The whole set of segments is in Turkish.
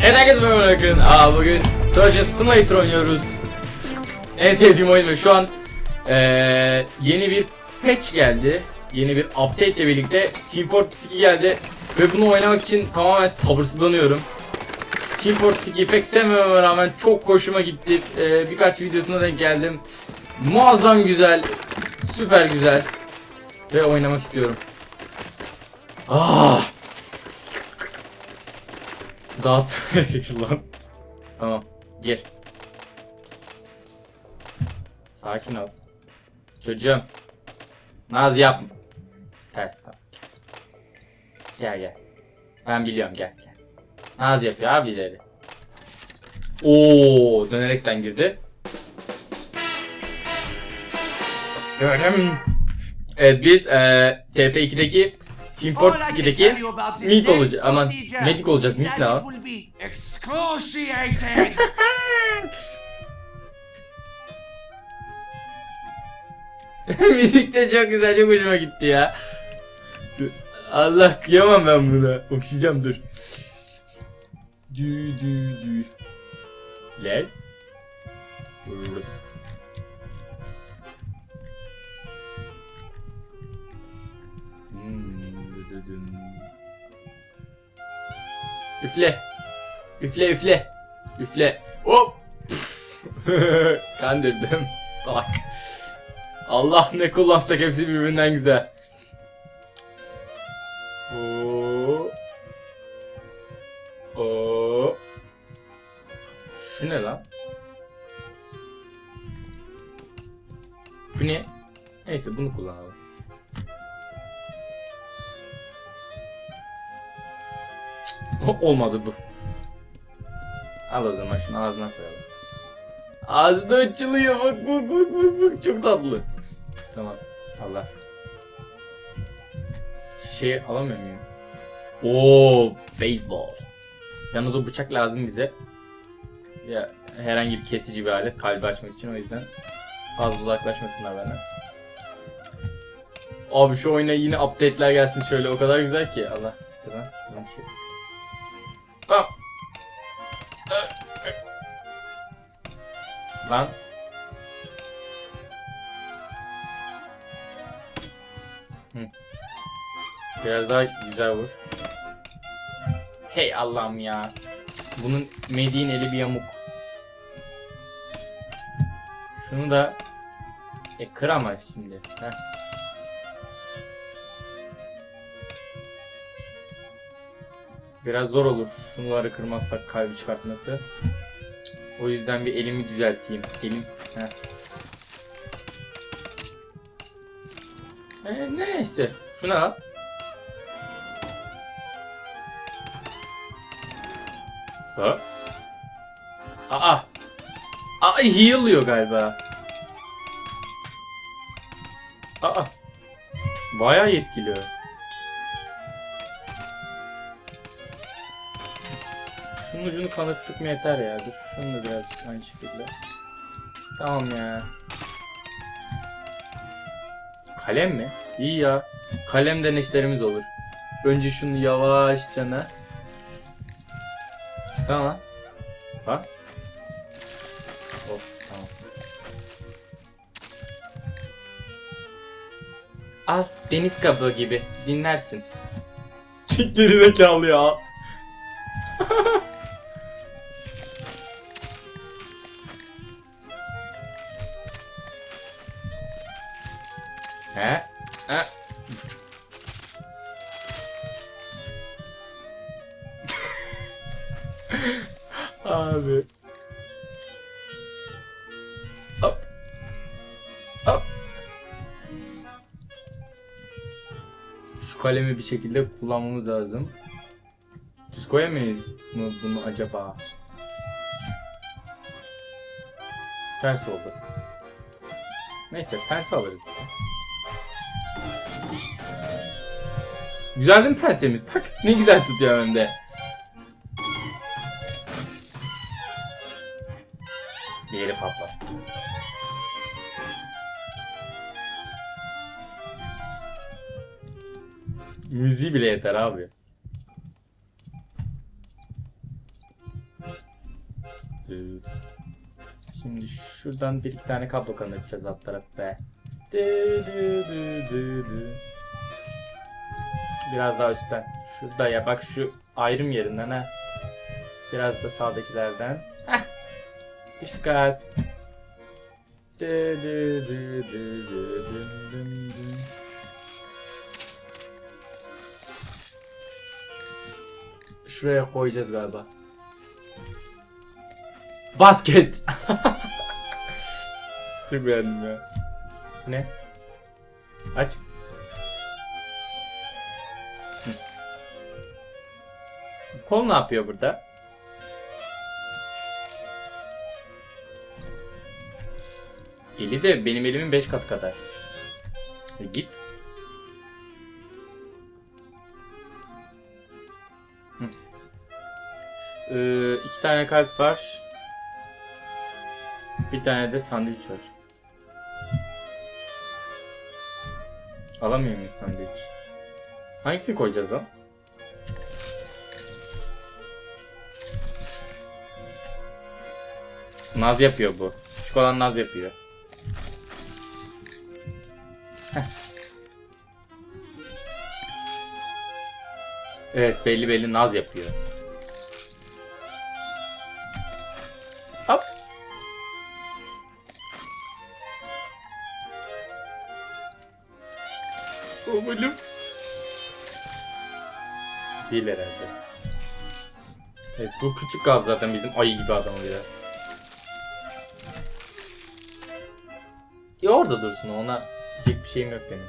Herkese merhaba bakın. Aa bugün Surgeon Simulator oynuyoruz. en sevdiğim oyun ve şu an eee, yeni bir patch geldi. Yeni bir update ile birlikte Team Fortress 2 geldi. Ve bunu oynamak için tamamen sabırsızlanıyorum. Team Fortress 2'yi pek sevmememe rağmen çok hoşuma gitti. Eee, birkaç videosuna denk geldim. Muazzam güzel. Süper güzel. Ve oynamak istiyorum. Ah! Dağıt lan. Tamam. Gir. Sakin ol. Çocuğum. Naz yapma. Ters tamam. Gel gel. Ben biliyorum gel gel. Naz yapıyor abileri. Oo, dönerekten girdi. Gördüm. Evet biz eee TF2'deki Team Fortress 2'deki Meat olacağız. Aman medik olacağız. Meat ne abi? Müzik de çok güzel, çok hoşuma gitti ya. Allah kıyamam ben buna. Okşayacağım dur. Dü dü dü. Lel. Dın. Üfle. Üfle üfle. Üfle. Hop. Kandırdım. Salak. Allah ne kullansak hepsi birbirinden güzel. Oo. Oo. Şu ne lan? Bu ne? Neyse bunu kullanalım. Olmadı bu. Al o zaman şunu ağzına koyalım. Ağzı da açılıyor bak bak bak bak bak çok tatlı. Tamam Allah. Şey alamıyor muyum? Oo, baseball. Yalnız o bıçak lazım bize. Ya herhangi bir kesici bir alet kalbi açmak için o yüzden fazla uzaklaşmasınlar benden. Abi şu oyuna yine update'ler gelsin şöyle o kadar güzel ki Allah. Lan. Hı. Biraz daha güzel vur. Hey Allah'ım ya. Bunun Medi'nin eli bir yamuk. Şunu da e kır şimdi. Heh. Biraz zor olur şunları kırmazsak kalbi çıkartması. O yüzden bir elimi düzelteyim. Elim. Heh. E, neyse. Şunu al. Ha? Aa. Aa heal'lıyor galiba. Aa. Bayağı yetkili. O. Şunun ucunu kanıttık mı yeter ya. Dur şunu da birazcık aynı şekilde. Tamam ya. Kalem mi? İyi ya. Kalemden işlerimiz olur. Önce şunu yavaşçana. Tamam. Bak. Of tamam. Al deniz kabuğu gibi dinlersin. Gerizekalı ya. He? He? Abi. Hop. Hop. Şu kalemi bir şekilde kullanmamız lazım. Düz koyamayız mı bunu acaba? Ters oldu. Neyse pense alırız. Güzel değil mi pensemiz? Bak ne güzel tutuyor önde. Bir yeri patlar. Müziği bile yeter abi. Şimdi şuradan bir iki tane kablo kanatacağız alt taraf be. Dü dü dü dü dü. Biraz daha üstten. Şurada ya bak şu ayrım yerinden ha. Biraz da sağdakilerden. Heh. Dikkat. Dü dü dü dü dü düm düm düm. Şuraya koyacağız galiba. Basket. Çok beğendim ya. Ne? Aç. Kol ne yapıyor burada? Eli de benim elimin 5 kat kadar. E, git. Ee, iki tane kalp var. Bir tane de sandviç var. Alamıyor muyuz sandviç? Hangisini koyacağız lan? Naz yapıyor bu. Küçük naz yapıyor. Heh. Evet belli belli naz yapıyor. Hop. Oğlum. Değil herhalde. Evet bu küçük kaldı zaten bizim ayı gibi adamı biraz. Ya orada dursun ona diyecek bir şeyim yok benim.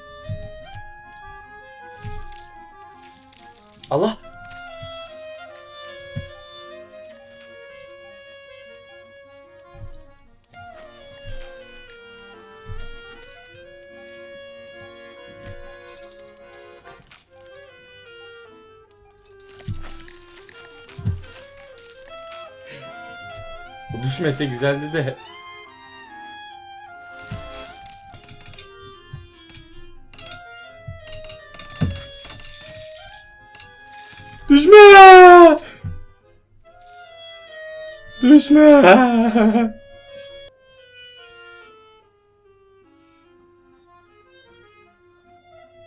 Allah! Düşmese güzeldi de. Düşme! Düşme!